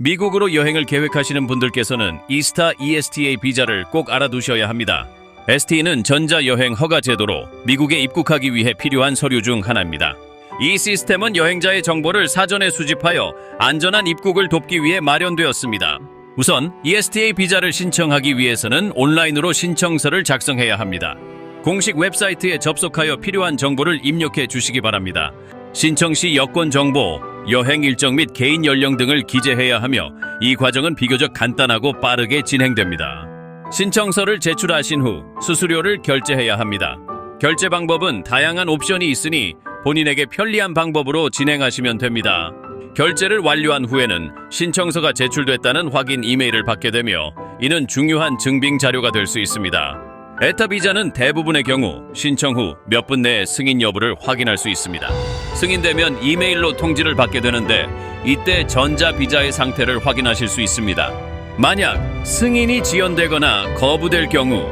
미국으로 여행을 계획하시는 분들께서는 이스타 ESTA 비자를 꼭 알아두셔야 합니다. ST는 전자여행 허가 제도로 미국에 입국하기 위해 필요한 서류 중 하나입니다. 이 시스템은 여행자의 정보를 사전에 수집하여 안전한 입국을 돕기 위해 마련되었습니다. 우선 ESTA 비자를 신청하기 위해서는 온라인으로 신청서를 작성해야 합니다. 공식 웹사이트에 접속하여 필요한 정보를 입력해 주시기 바랍니다. 신청 시 여권 정보, 여행 일정 및 개인 연령 등을 기재해야 하며 이 과정은 비교적 간단하고 빠르게 진행됩니다. 신청서를 제출하신 후 수수료를 결제해야 합니다. 결제 방법은 다양한 옵션이 있으니 본인에게 편리한 방법으로 진행하시면 됩니다. 결제를 완료한 후에는 신청서가 제출됐다는 확인 이메일을 받게 되며 이는 중요한 증빙 자료가 될 수 있습니다. 에타 비자는 대부분의 경우 신청 후 몇 분 내에 승인 여부를 확인할 수 있습니다. 승인되면 이메일로 통지를 받게 되는데 이때 전자 비자의 상태를 확인하실 수 있습니다. 만약 승인이 지연되거나 거부될 경우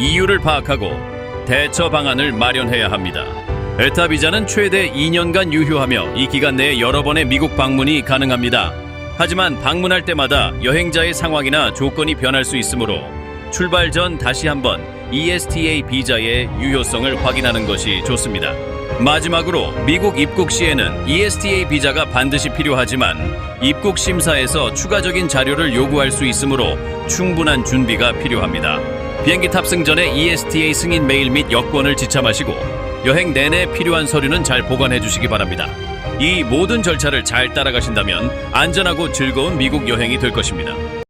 이유를 파악하고 대처 방안을 마련해야 합니다. 에타 비자는 최대 2년간 유효하며 이 기간 내에 여러 번의 미국 방문이 가능합니다. 하지만 방문할 때마다 여행자의 상황이나 조건이 변할 수 있으므로 출발 전 다시 한번 ESTA 비자의 유효성을 확인하는 것이 좋습니다. 마지막으로 미국 입국 시에는 ESTA 비자가 반드시 필요하지만 입국 심사에서 추가적인 자료를 요구할 수 있으므로 충분한 준비가 필요합니다. 비행기 탑승 전에 ESTA 승인 메일 및 여권을 지참하시고 여행 내내 필요한 서류는 잘 보관해 주시기 바랍니다. 이 모든 절차를 잘 따라가신다면 안전하고 즐거운 미국 여행이 될 것입니다.